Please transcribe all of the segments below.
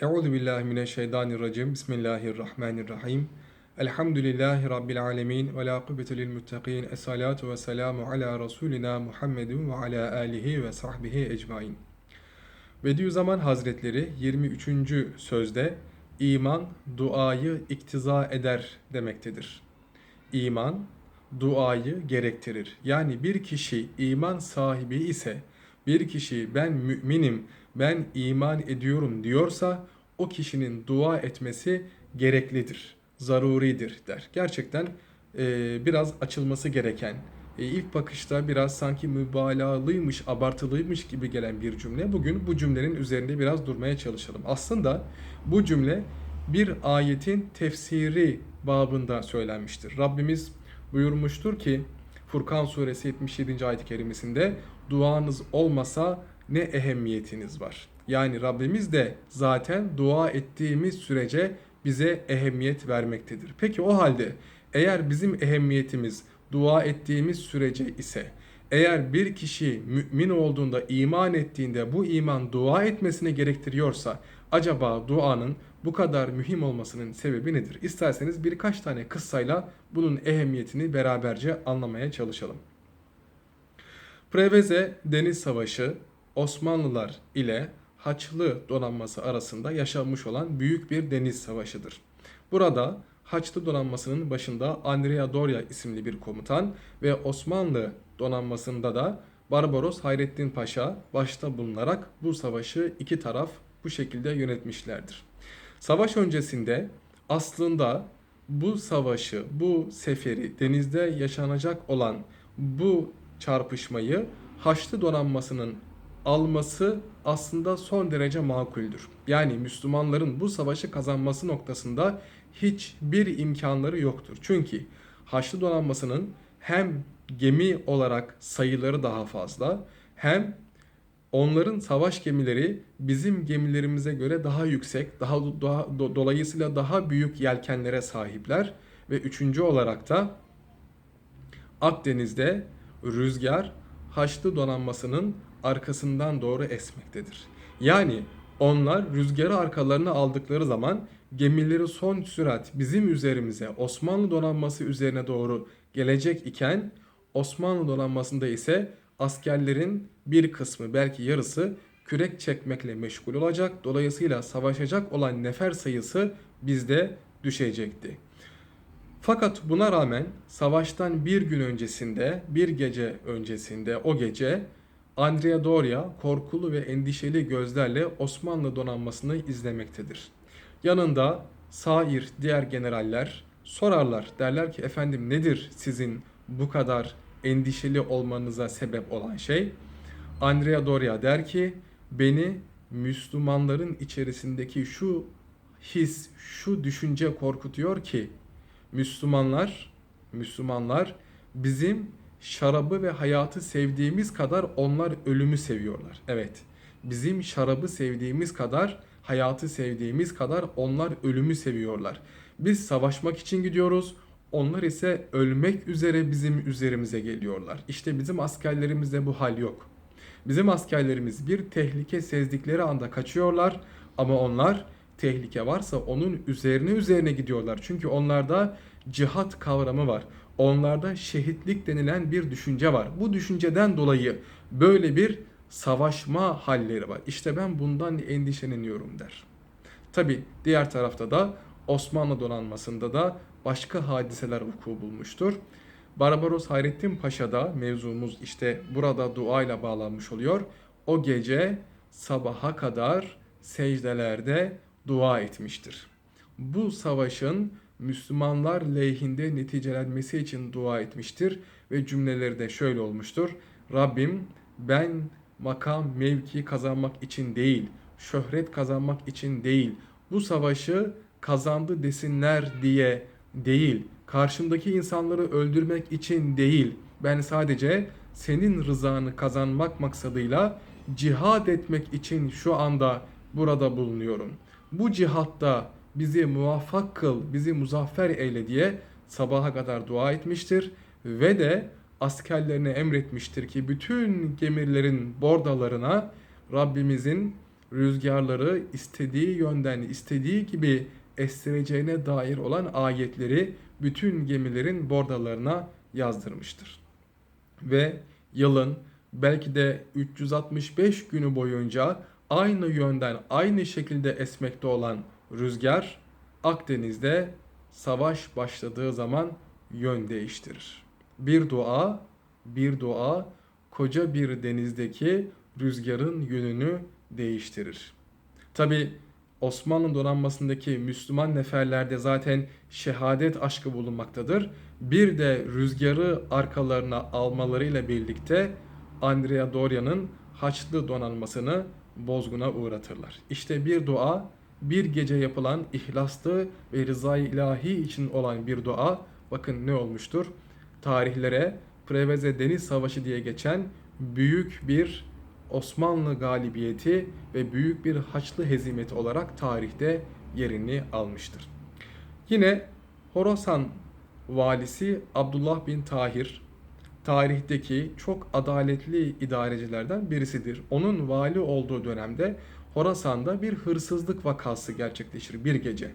Euzu billahi mineşşeytanirracim. Bismillahirrahmanirrahim. Elhamdülillahi rabbil alamin ve la kuvvete lil muttaqin. Essalatu vesselamu ala rasulina Muhammedin ve ala alihi ve sahbihi ecmaîn. Bediüzzaman Hazretleri 23. sözde iman duayı iktiza eder demektedir. İman duayı gerektirir. Yani bir kişi iman sahibi ise bir kişi ben müminim, ben iman ediyorum diyorsa o kişinin dua etmesi gereklidir, zaruridir der. Gerçekten e, biraz açılması gereken, e, ilk bakışta biraz sanki mübalağalıymış, abartılıymış gibi gelen bir cümle. Bugün bu cümlenin üzerinde biraz durmaya çalışalım. Aslında bu cümle bir ayetin tefsiri babında söylenmiştir. Rabbimiz buyurmuştur ki Furkan suresi 77. ayet-i kerimesinde duanız olmasa ne ehemmiyetiniz var. Yani Rabbimiz de zaten dua ettiğimiz sürece bize ehemmiyet vermektedir. Peki o halde eğer bizim ehemmiyetimiz dua ettiğimiz sürece ise eğer bir kişi mümin olduğunda, iman ettiğinde bu iman dua etmesine gerektiriyorsa acaba duanın bu kadar mühim olmasının sebebi nedir? İsterseniz birkaç tane kıssayla bunun ehemmiyetini beraberce anlamaya çalışalım. Preveze Deniz Savaşı Osmanlılar ile Haçlı donanması arasında yaşanmış olan büyük bir deniz savaşıdır. Burada Haçlı donanmasının başında Andrea Doria isimli bir komutan ve Osmanlı donanmasında da Barbaros Hayrettin Paşa başta bulunarak bu savaşı iki taraf bu şekilde yönetmişlerdir. Savaş öncesinde aslında bu savaşı, bu seferi, denizde yaşanacak olan bu çarpışmayı Haçlı donanmasının alması aslında son derece makuldür. Yani Müslümanların bu savaşı kazanması noktasında hiçbir imkanları yoktur. Çünkü Haçlı donanmasının hem gemi olarak sayıları daha fazla hem onların savaş gemileri bizim gemilerimize göre daha yüksek, daha, daha do, dolayısıyla daha büyük yelkenlere sahipler ve üçüncü olarak da Akdeniz'de rüzgar Haçlı donanmasının arkasından doğru esmektedir. Yani onlar rüzgarı arkalarına aldıkları zaman gemileri son sürat bizim üzerimize Osmanlı donanması üzerine doğru gelecek iken Osmanlı donanmasında ise askerlerin bir kısmı belki yarısı kürek çekmekle meşgul olacak. Dolayısıyla savaşacak olan nefer sayısı bizde düşecekti. Fakat buna rağmen savaştan bir gün öncesinde, bir gece öncesinde o gece Andrea Doria korkulu ve endişeli gözlerle Osmanlı donanmasını izlemektedir. Yanında Sair diğer generaller sorarlar. Derler ki efendim nedir sizin bu kadar endişeli olmanıza sebep olan şey? Andrea Doria der ki beni Müslümanların içerisindeki şu his, şu düşünce korkutuyor ki Müslümanlar Müslümanlar bizim şarabı ve hayatı sevdiğimiz kadar onlar ölümü seviyorlar. Evet. Bizim şarabı sevdiğimiz kadar, hayatı sevdiğimiz kadar onlar ölümü seviyorlar. Biz savaşmak için gidiyoruz. Onlar ise ölmek üzere bizim üzerimize geliyorlar. İşte bizim askerlerimizde bu hal yok. Bizim askerlerimiz bir tehlike sezdikleri anda kaçıyorlar ama onlar tehlike varsa onun üzerine üzerine gidiyorlar. Çünkü onlarda cihat kavramı var. Onlarda şehitlik denilen bir düşünce var. Bu düşünceden dolayı böyle bir savaşma halleri var. İşte ben bundan endişeleniyorum der. Tabi diğer tarafta da Osmanlı donanmasında da başka hadiseler vuku bulmuştur. Barbaros Hayrettin Paşa'da mevzumuz işte burada duayla bağlanmış oluyor. O gece sabaha kadar secdelerde dua etmiştir. Bu savaşın Müslümanlar lehinde neticelenmesi için dua etmiştir ve cümleleri de şöyle olmuştur. Rabbim ben makam mevki kazanmak için değil, şöhret kazanmak için değil, bu savaşı kazandı desinler diye değil, karşımdaki insanları öldürmek için değil, ben sadece senin rızanı kazanmak maksadıyla cihad etmek için şu anda burada bulunuyorum. Bu cihatta bizi muvaffak kıl, bizi muzaffer eyle diye sabaha kadar dua etmiştir ve de askerlerine emretmiştir ki bütün gemilerin bordalarına Rabbimizin rüzgarları istediği yönden, istediği gibi estireceğine dair olan ayetleri bütün gemilerin bordalarına yazdırmıştır. Ve yılın belki de 365 günü boyunca aynı yönden, aynı şekilde esmekte olan rüzgar Akdeniz'de savaş başladığı zaman yön değiştirir. Bir dua, bir dua koca bir denizdeki rüzgarın yönünü değiştirir. Tabi Osmanlı donanmasındaki Müslüman neferlerde zaten şehadet aşkı bulunmaktadır. Bir de rüzgarı arkalarına almalarıyla birlikte Andrea Doria'nın Haçlı donanmasını bozguna uğratırlar. İşte bir dua, bir gece yapılan ihlaslı ve rızayı ilahi için olan bir dua bakın ne olmuştur? Tarihlere Preveze Deniz Savaşı diye geçen büyük bir Osmanlı galibiyeti ve büyük bir Haçlı hezimeti olarak tarihte yerini almıştır. Yine Horasan valisi Abdullah bin Tahir tarihteki çok adaletli idarecilerden birisidir. Onun vali olduğu dönemde Horasan'da bir hırsızlık vakası gerçekleşir bir gece.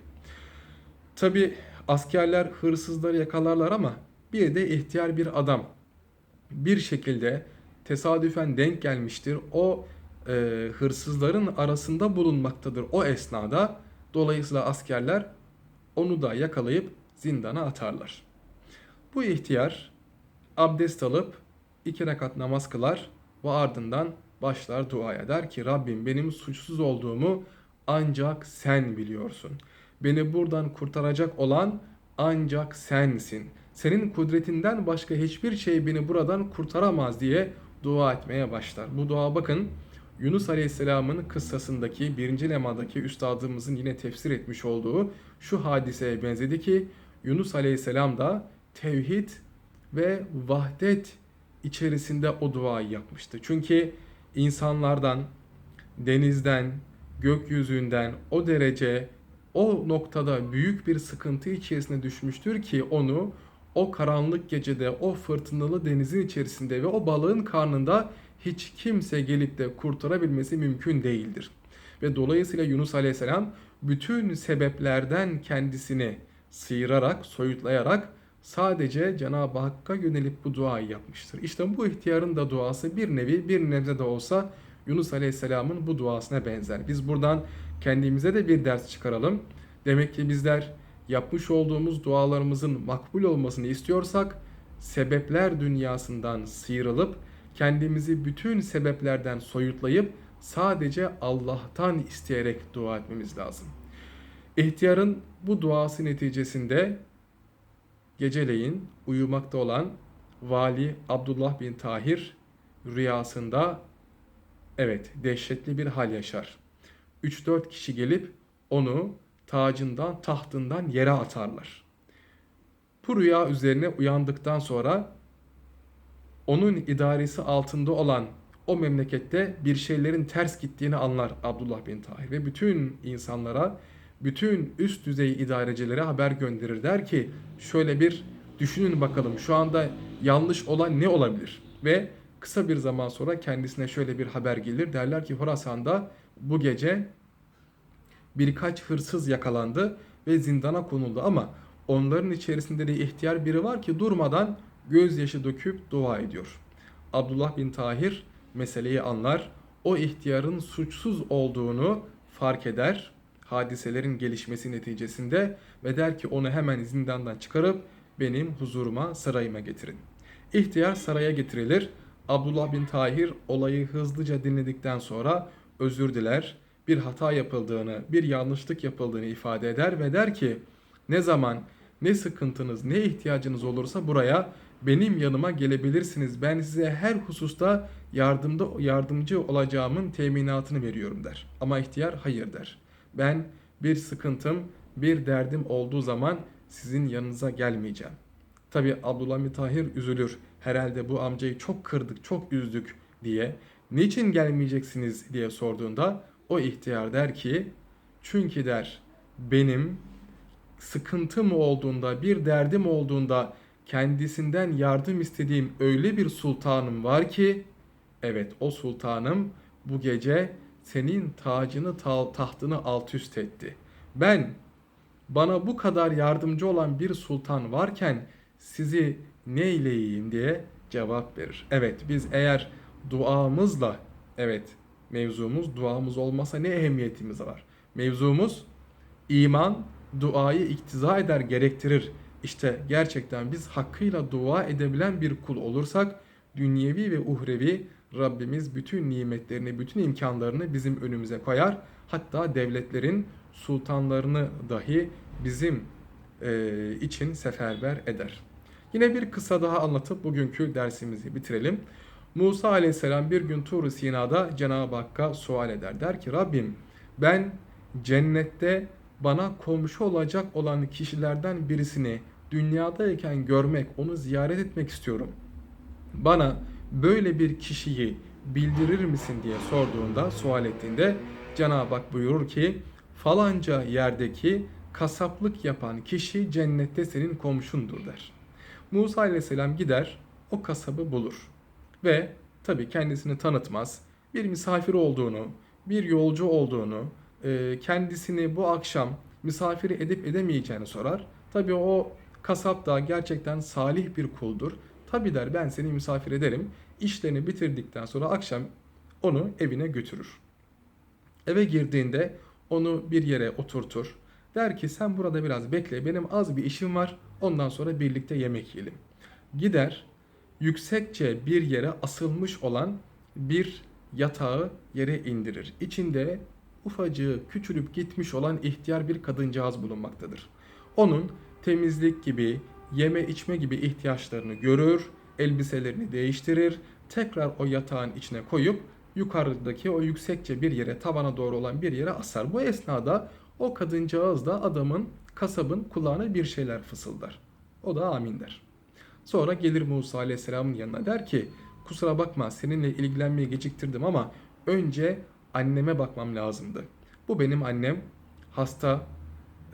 Tabi askerler hırsızları yakalarlar ama bir de ihtiyar bir adam bir şekilde tesadüfen denk gelmiştir. O e, hırsızların arasında bulunmaktadır o esnada. Dolayısıyla askerler onu da yakalayıp zindana atarlar. Bu ihtiyar abdest alıp iki rekat namaz kılar ve ardından başlar duaya der ki Rabbim benim suçsuz olduğumu ancak sen biliyorsun. Beni buradan kurtaracak olan ancak sensin. Senin kudretinden başka hiçbir şey beni buradan kurtaramaz diye dua etmeye başlar. Bu dua bakın Yunus Aleyhisselam'ın kıssasındaki birinci lemadaki üstadımızın yine tefsir etmiş olduğu şu hadiseye benzedi ki Yunus Aleyhisselam da tevhid ve vahdet içerisinde o duayı yapmıştı. Çünkü insanlardan, denizden, gökyüzünden o derece o noktada büyük bir sıkıntı içerisine düşmüştür ki onu o karanlık gecede o fırtınalı denizin içerisinde ve o balığın karnında hiç kimse gelip de kurtarabilmesi mümkün değildir. Ve dolayısıyla Yunus Aleyhisselam bütün sebeplerden kendisini sıyırarak, soyutlayarak sadece Cenab-ı Hakk'a yönelip bu duayı yapmıştır. İşte bu ihtiyarın da duası bir nevi bir nebze de olsa Yunus Aleyhisselam'ın bu duasına benzer. Biz buradan kendimize de bir ders çıkaralım. Demek ki bizler yapmış olduğumuz dualarımızın makbul olmasını istiyorsak sebepler dünyasından sıyrılıp kendimizi bütün sebeplerden soyutlayıp sadece Allah'tan isteyerek dua etmemiz lazım. İhtiyarın bu duası neticesinde geceleyin uyumakta olan Vali Abdullah bin Tahir rüyasında evet dehşetli bir hal yaşar. 3-4 kişi gelip onu tacından, tahtından yere atarlar. Bu rüya üzerine uyandıktan sonra onun idaresi altında olan o memlekette bir şeylerin ters gittiğini anlar Abdullah bin Tahir ve bütün insanlara, bütün üst düzey idarecilere haber gönderir. Der ki şöyle bir düşünün bakalım şu anda yanlış olan ne olabilir? Ve kısa bir zaman sonra kendisine şöyle bir haber gelir. Derler ki Horasan'da bu gece birkaç hırsız yakalandı ve zindana konuldu ama onların içerisinde de ihtiyar biri var ki durmadan gözyaşı döküp dua ediyor. Abdullah bin Tahir meseleyi anlar. O ihtiyarın suçsuz olduğunu fark eder hadiselerin gelişmesi neticesinde ve der ki onu hemen zindandan çıkarıp benim huzuruma sarayıma getirin. İhtiyar saraya getirilir. Abdullah bin Tahir olayı hızlıca dinledikten sonra özür diler bir hata yapıldığını, bir yanlışlık yapıldığını ifade eder ve der ki ne zaman ne sıkıntınız, ne ihtiyacınız olursa buraya benim yanıma gelebilirsiniz. Ben size her hususta yardımda yardımcı olacağımın teminatını veriyorum der. Ama ihtiyar hayır der. Ben bir sıkıntım, bir derdim olduğu zaman sizin yanınıza gelmeyeceğim. Tabi Abdullah Tahir üzülür. Herhalde bu amcayı çok kırdık, çok üzdük diye. Niçin gelmeyeceksiniz diye sorduğunda o ihtiyar der ki çünkü der benim sıkıntım olduğunda bir derdim olduğunda kendisinden yardım istediğim öyle bir sultanım var ki evet o sultanım bu gece senin tacını ta- tahtını alt üst etti. Ben bana bu kadar yardımcı olan bir sultan varken sizi neyleyeyim diye cevap verir. Evet biz eğer duamızla evet mevzumuz duamız olmasa ne ehemmiyetimiz var? Mevzumuz iman duayı iktiza eder gerektirir. İşte gerçekten biz hakkıyla dua edebilen bir kul olursak dünyevi ve uhrevi Rabbimiz bütün nimetlerini, bütün imkanlarını bizim önümüze koyar. Hatta devletlerin sultanlarını dahi bizim e, için seferber eder. Yine bir kısa daha anlatıp bugünkü dersimizi bitirelim. Musa aleyhisselam bir gün Tur-u Sina'da Cenab-ı Hakk'a sual eder. Der ki Rabbim ben cennette bana komşu olacak olan kişilerden birisini dünyadayken görmek, onu ziyaret etmek istiyorum. Bana böyle bir kişiyi bildirir misin diye sorduğunda, sual ettiğinde Cenab-ı Hak buyurur ki falanca yerdeki kasaplık yapan kişi cennette senin komşundur der. Musa aleyhisselam gider o kasabı bulur ve tabi kendisini tanıtmaz. Bir misafir olduğunu, bir yolcu olduğunu, e, kendisini bu akşam misafir edip edemeyeceğini sorar. Tabi o kasap da gerçekten salih bir kuldur. Tabi der ben seni misafir ederim. İşlerini bitirdikten sonra akşam onu evine götürür. Eve girdiğinde onu bir yere oturtur. Der ki sen burada biraz bekle benim az bir işim var ondan sonra birlikte yemek yiyelim. Gider yüksekçe bir yere asılmış olan bir yatağı yere indirir. İçinde ufacığı küçülüp gitmiş olan ihtiyar bir kadıncağız bulunmaktadır. Onun temizlik gibi, yeme içme gibi ihtiyaçlarını görür, elbiselerini değiştirir, tekrar o yatağın içine koyup yukarıdaki o yüksekçe bir yere, tavana doğru olan bir yere asar. Bu esnada o kadıncağız da adamın, kasabın kulağına bir şeyler fısıldar. O da amin der. Sonra gelir Musa Aleyhisselam'ın yanına der ki kusura bakma seninle ilgilenmeye geciktirdim ama önce anneme bakmam lazımdı. Bu benim annem hasta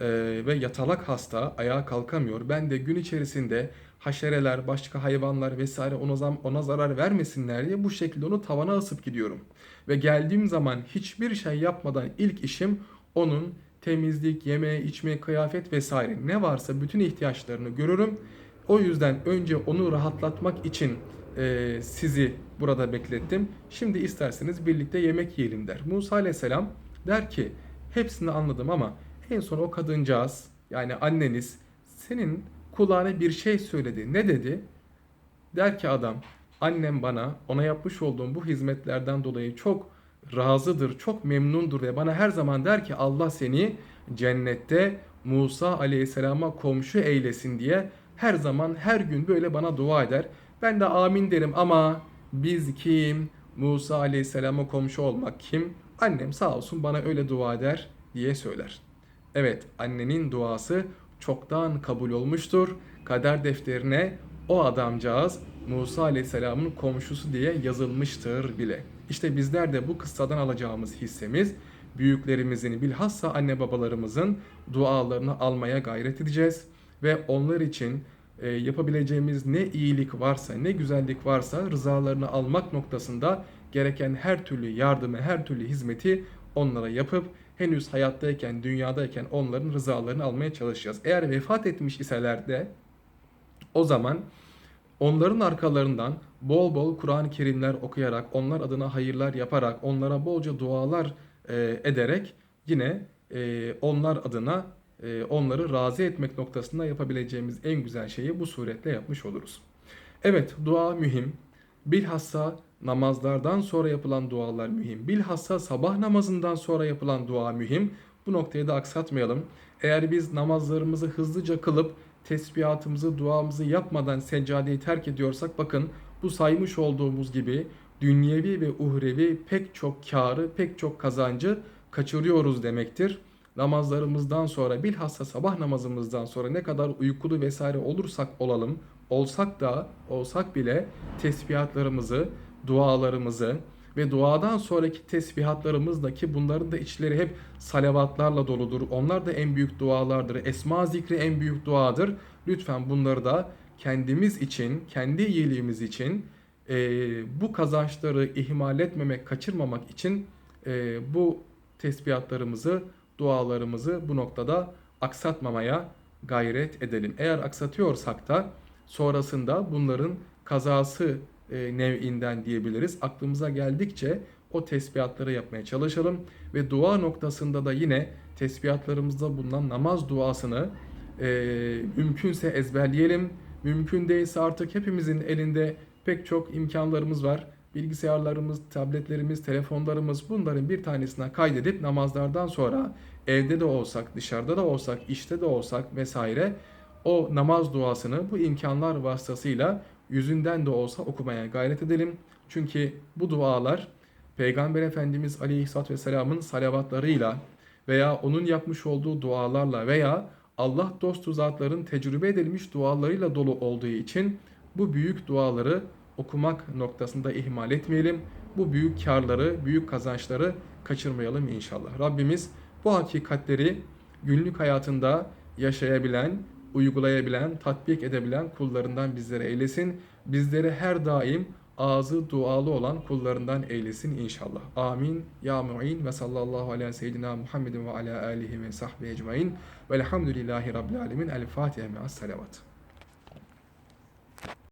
e, ve yatalak hasta ayağa kalkamıyor. Ben de gün içerisinde haşereler, başka hayvanlar vesaire ona, zam, ona zarar vermesinler diye bu şekilde onu tavana asıp gidiyorum. Ve geldiğim zaman hiçbir şey yapmadan ilk işim onun temizlik, yeme, içme, kıyafet vesaire ne varsa bütün ihtiyaçlarını görürüm. O yüzden önce onu rahatlatmak için e, sizi burada beklettim. Şimdi isterseniz birlikte yemek yiyelim der. Musa aleyhisselam der ki hepsini anladım ama en son o kadıncağız yani anneniz senin kulağına bir şey söyledi. Ne dedi? Der ki adam annem bana ona yapmış olduğum bu hizmetlerden dolayı çok razıdır, çok memnundur ve bana her zaman der ki Allah seni cennette Musa aleyhisselama komşu eylesin diye her zaman her gün böyle bana dua eder. Ben de amin derim ama biz kim? Musa aleyhisselama komşu olmak kim? Annem sağ olsun bana öyle dua eder diye söyler. Evet annenin duası çoktan kabul olmuştur. Kader defterine o adamcağız Musa aleyhisselamın komşusu diye yazılmıştır bile. İşte bizler de bu kıssadan alacağımız hissemiz büyüklerimizin bilhassa anne babalarımızın dualarını almaya gayret edeceğiz ve onlar için e, yapabileceğimiz ne iyilik varsa, ne güzellik varsa rızalarını almak noktasında gereken her türlü yardımı, her türlü hizmeti onlara yapıp henüz hayattayken, dünyadayken onların rızalarını almaya çalışacağız. Eğer vefat etmiş iseler de o zaman onların arkalarından bol bol Kur'an-ı Kerimler okuyarak, onlar adına hayırlar yaparak, onlara bolca dualar e, ederek yine e, onlar adına e, onları razı etmek noktasında yapabileceğimiz en güzel şeyi bu suretle yapmış oluruz. Evet dua mühim. Bilhassa namazlardan sonra yapılan dualar mühim. Bilhassa sabah namazından sonra yapılan dua mühim. Bu noktayı da aksatmayalım. Eğer biz namazlarımızı hızlıca kılıp tesbihatımızı, duamızı yapmadan seccadeyi terk ediyorsak bakın bu saymış olduğumuz gibi dünyevi ve uhrevi pek çok karı, pek çok kazancı kaçırıyoruz demektir. Namazlarımızdan sonra bilhassa sabah namazımızdan sonra ne kadar uykulu vesaire olursak olalım, olsak da olsak bile tesbihatlarımızı, dualarımızı ve duadan sonraki tesbihatlarımızdaki bunların da içleri hep salavatlarla doludur. Onlar da en büyük dualardır. Esma zikri en büyük duadır. Lütfen bunları da kendimiz için, kendi iyiliğimiz için e, bu kazançları ihmal etmemek, kaçırmamak için e, bu tesbihatlarımızı, dualarımızı bu noktada aksatmamaya gayret edelim. Eğer aksatıyorsak da sonrasında bunların kazası e, nev'inden diyebiliriz. Aklımıza geldikçe o tesbihatları yapmaya çalışalım ve dua noktasında da yine tesbihatlarımızda bulunan namaz duasını e, mümkünse ezberleyelim. Mümkün değilse artık hepimizin elinde pek çok imkanlarımız var. Bilgisayarlarımız, tabletlerimiz, telefonlarımız bunların bir tanesine kaydedip namazlardan sonra evde de olsak, dışarıda da olsak, işte de olsak vesaire o namaz duasını bu imkanlar vasıtasıyla yüzünden de olsa okumaya gayret edelim. Çünkü bu dualar Peygamber Efendimiz Aleyhisselatü Vesselam'ın salavatlarıyla veya onun yapmış olduğu dualarla veya Allah dostu zatların tecrübe edilmiş dualarıyla dolu olduğu için bu büyük duaları okumak noktasında ihmal etmeyelim. Bu büyük karları, büyük kazançları kaçırmayalım inşallah. Rabbimiz bu hakikatleri günlük hayatında yaşayabilen, uygulayabilen, tatbik edebilen kullarından bizlere eylesin. Bizleri her daim ağzı dualı olan kullarından eylesin inşallah. Amin. Ya mu'in ve sallallahu ala seyyidina Muhammedin ve ala alihi ve sahbihi ecmain. Velhamdülillahi rabbil alemin. El Fatiha me'as salavat.